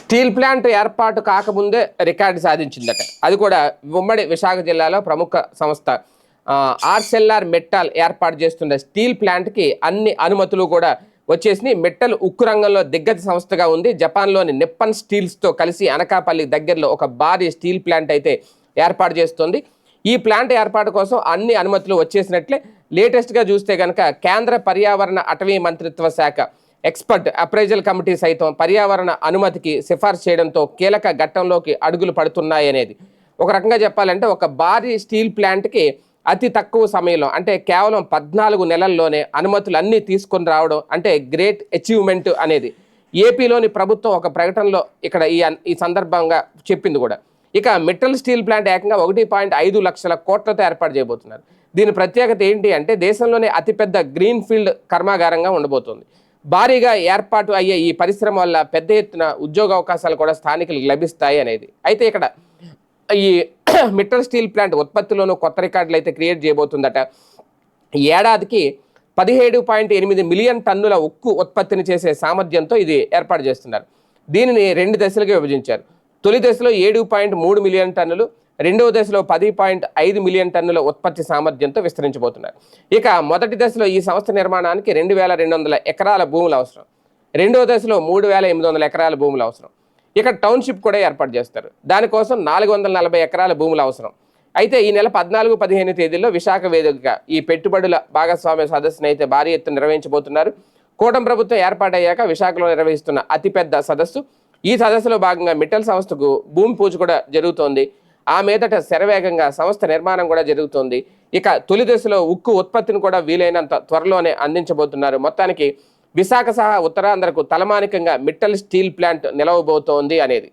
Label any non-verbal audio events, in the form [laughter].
Steel plant ఏర్పాటు కాకముందే record సాధించిందట. అది కూడా ఉమ్మడి విశాఖ జిల్లాలో ప్రముఖ సంస్థ. ఆర్సెల్ఆర్ మెట్టాల్ ఏర్పాటు చేస్తున్న స్టీల్ ప్లాంట్కి అన్ని అనుమతులు కూడా వచ్చేసినాయి. మెట్టల్ ఉక్కు రంగంలో దిగ్గజ సంస్థగా ఉంది. జపాన్లోని నిప్పన్ స్టీల్స్తో కలిసి అనకాపల్లి దగ్గరలో ఒక భారీ స్టీల్ ప్లాంట్ అయితే ఏర్పాటు చేస్తుంది. ఈ ప్లాంట్ ఏర్పాటు కోసం అన్ని అనుమతులు వచ్చేసినట్లే. లేటెస్ట్గా చూస్తే కనుక కేంద్ర పర్యావరణ అటవీ మంత్రిత్వ శాఖ ఎక్స్పర్ట్ అప్రైజల్ కమిటీ సైతం పర్యావరణ అనుమతికి సిఫార్సు చేయడంతో కీలక ఘట్టంలోకి అడుగులు పడుతున్నాయనేది ఒక రకంగా చెప్పాలంటే ఒక భారీ స్టీల్ ప్లాంట్కి అతి తక్కువ సమయంలో అంటే కేవలం పద్నాలుగు నెలల్లోనే అనుమతులు అన్నీ తీసుకొని రావడం అంటే గ్రేట్ అచీవ్మెంట్ అనేది. ఏపీలోని ప్రభుత్వం ఒక ప్రకటనలో ఇక్కడ ఈ ఈ సందర్భంగా చెప్పింది కూడా. ఇక మెటల్ స్టీల్ ప్లాంట్ ఏకంగా ఒకటి పాయింట్ ఐదు లక్షల కోట్లతో ఏర్పాటు చేయబోతున్నారు. దీని ప్రత్యేకత ఏంటి అంటే దేశంలోనే అతిపెద్ద గ్రీన్ ఫీల్డ్ కర్మాగారంగా ఉండబోతుంది. భారీగా ఏర్పాటు అయ్యే ఈ పరిశ్రమ వల్ల పెద్ద ఎత్తున ఉద్యోగ అవకాశాలు కూడా స్థానికులకు లభిస్తాయి అనేది. అయితే ఇక్కడ ఈ [clears throat] మిట్టల్ స్టీల్ ప్లాంట్ ఉత్పత్తిలోనూ కొత్త రికార్డులు అయితే క్రియేట్ చేయబోతుందట. ఏడాదికి పదిహేడు పాయింట్ ఎనిమిది మిలియన్ టన్నుల ఉక్కు ఉత్పత్తిని చేసే సామర్థ్యంతో ఇది ఏర్పాటు చేస్తున్నారు. దీనిని రెండు దశలుగా విభజించారు. తొలి దశలో ఏడు పాయింట్ మూడు మిలియన్ టన్నులు రెండవ దశలో పది పాయింట్ ఐదు మిలియన్ టన్నుల ఉత్పత్తి సామర్థ్యంతో విస్తరించబోతున్నారు. ఇక మొదటి దశలో ఈ సంస్థ నిర్మాణానికి రెండు వేల రెండు వందల ఎకరాల భూములు అవసరం. రెండవ దశలో మూడు వేల ఎనిమిది వందల ఎకరాల భూములు అవసరం. ఇక టౌన్షిప్ కూడా ఏర్పాటు చేస్తారు. దానికోసం నాలుగు వందల నలభై ఎకరాల భూములు అవసరం. అయితే ఈ నెల పద్నాలుగు పదిహేను తేదీల్లో విశాఖ వేదికగా ఈ పెట్టుబడుల భాగస్వామ్య సదస్సును అయితే భారీ ఎత్తున నిర్వహించబోతున్నారు. కూటమి ప్రభుత్వం ఏర్పాటయ్యాక విశాఖలో నిర్వహిస్తున్న అతిపెద్ద సదస్సు. ఈ సదస్సులో భాగంగా మిట్టల్ సంస్థకు భూమి పూజ కూడా జరుగుతోంది. ఆ మీదట శరవేగంగా సంస్థ నిర్మాణం కూడా జరుగుతోంది. ఇక తొలి దశలో ఉక్కు ఉత్పత్తిని కూడా వీలైనంత త్వరలోనే అందించబోతున్నారు. మొత్తానికి విశాఖ సహా ఉత్తరాంధ్రకు తలమానికంగా మిట్టల్ స్టీల్ ప్లాంట్ నిలవబోతోంది అనేది.